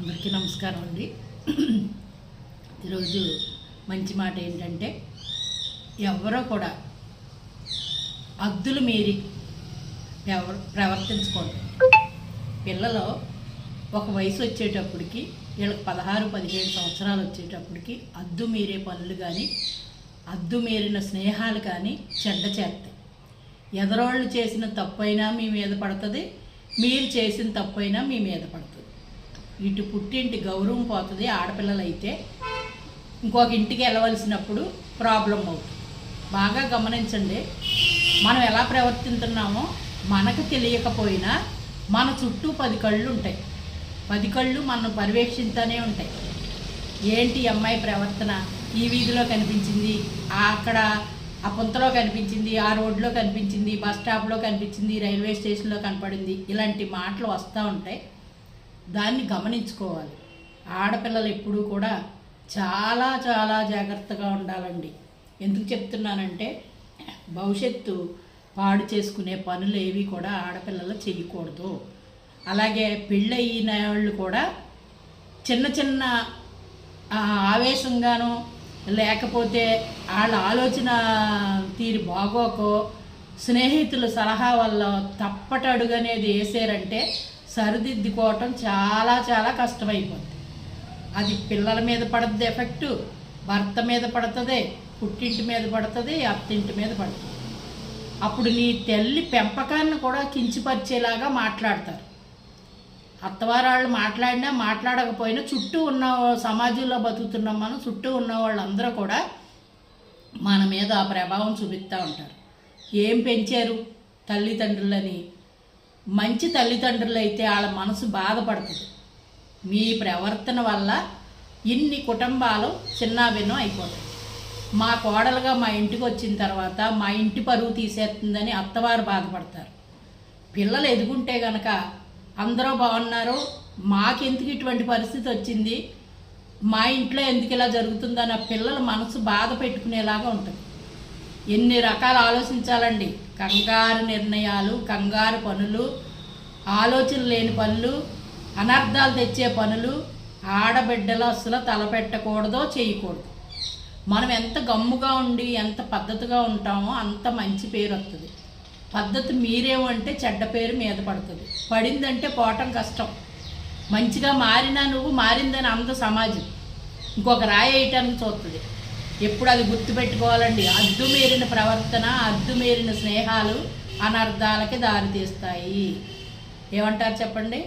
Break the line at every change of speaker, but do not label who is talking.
అందరికీ నమస్కారం అండి. ఈరోజు మంచి మాట ఏంటంటే ఎవరో కూడా అద్దులు మీరి ఎవరు ప్రవర్తించుకోండి పిల్లలు ఒక వయసు వచ్చేటప్పటికి వీళ్ళకి పదహారు పదిహేడు సంవత్సరాలు వచ్చేటప్పటికి అద్దు మీరే పనులు కానీ అద్దు మీరిన స్నేహాలు కానీ చెడ్డ చేస్తాయి. ఎదరోళ్ళు చేసిన తప్పైనా మీ మీద పడుతుంది మీరు చేసిన తప్పైనా మీ మీద పడుతుంది. ఇటు పుట్టింటి గౌరవం పోతుంది ఆడపిల్లలైతే ఇంకొక ఇంటికి వెళ్ళవలసినప్పుడు ప్రాబ్లం అవుతుంది. బాగా గమనించండి మనం ఎలా ప్రవర్తిస్తున్నామో మనకు తెలియకపోయినా మన చుట్టూ పది కళ్ళు ఉంటాయి. పది కళ్ళు మనం పర్యవేక్షిస్తూనే ఉంటాయి. ఏంటి అమ్మాయి ప్రవర్తన? ఈ వీధిలో కనిపించింది అక్కడ ఆ పుంతలో కనిపించింది ఆ రోడ్లో కనిపించింది బస్ స్టాప్లో కనిపించింది రైల్వే స్టేషన్లో కనపడింది ఇలాంటి మాటలు వస్తూ ఉంటాయి. దాన్ని గమనించుకోవాలి. ఆడపిల్లలు ఎప్పుడూ కూడా చాలా చాలా జాగ్రత్తగా ఉండాలండి. ఎందుకు చెప్తున్నానంటే భవిష్యత్తు పాడు చేసుకునే పనులు ఏవి కూడా ఆడపిల్లలు చేయకూడదు. అలాగే పెళ్ళయిన వాళ్ళు కూడా చిన్న చిన్న ఆవేశంగాను లేకపోతే వాళ్ళ ఆలోచన తీరు బాగోకో స్నేహితుల సలహా వల్ల తప్పటడుగనేది వేసారంటే సరిదిద్దుకోవటం చాలా చాలా కష్టమైపోతుంది అది పిల్లల మీద పడుతుంది ఎఫెక్ట్ భర్త మీద పడుతుంది పుట్టింటి మీద పడుతుంది అత్తింటి మీద పడుతుంది అప్పుడు నీ తల్లి పెంపకాన్ని కూడా కించిపరిచేలాగా మాట్లాడతారు. అత్తవారాళ్ళు మాట్లాడినా మాట్లాడకపోయినా చుట్టూ ఉన్న సమాజంలో బతుకుతున్నాం మనం చుట్టూ ఉన్న వాళ్ళందరూ కూడా మన మీద ఆ ప్రభావం చూపిస్తూ ఉంటారు. ఏం పెంచారు తల్లిదండ్రులని? మంచి తల్లిదండ్రులు అయితే వాళ్ళ మనసు బాధపడుతుంది. మీ ప్రవర్తన వల్ల ఇన్ని కుటుంబాలు చిన్నాభిన్నం అయిపోతాయి. మా కోడలుగా మా ఇంటికి వచ్చిన తర్వాత మా ఇంటి పరువు తీసేస్తుందని అత్తవారు బాధపడతారు. పిల్లలు ఎదుగుంటే గనక అందరూ బాగున్నారు మాకెందుకు ఇటువంటి పరిస్థితి వచ్చింది మా ఇంట్లో ఎందుకు ఇలా జరుగుతుందని ఆ పిల్లల మనసు బాధ పెట్టుకునేలాగా ఉంటుంది. ఎన్ని రకాలు ఆలోచించాలండి? కంగారు నిర్ణయాలు కంగారు పనులు ఆలోచన లేని పనులు అనర్థాలు తెచ్చే పనులు ఆడబిడ్డలు అసలు తలపెట్టకూడదో చేయకూడదు. మనం ఎంత గమ్ముగా ఉండి ఎంత పద్ధతిగా ఉంటామో అంత మంచి పేరు వస్తుంది పద్ధతి మీరేమంటే చెడ్డ పేరు మీద పడుతుంది. పడిందంటే పోవటం కష్టం. మంచిగా మారినా నువ్వు మారిందని అంత సమాజం. ఇంకొక రాయి వేయటానికి చూస్తుంది ఎప్పుడు అది గుర్తుపెట్టుకోవాలండి. అద్దుమీరిన ప్రవర్తన అద్దుమీరిన స్నేహాలు అనర్థాలకి దారితీస్తాయి. ఏమంటారు చెప్పండి?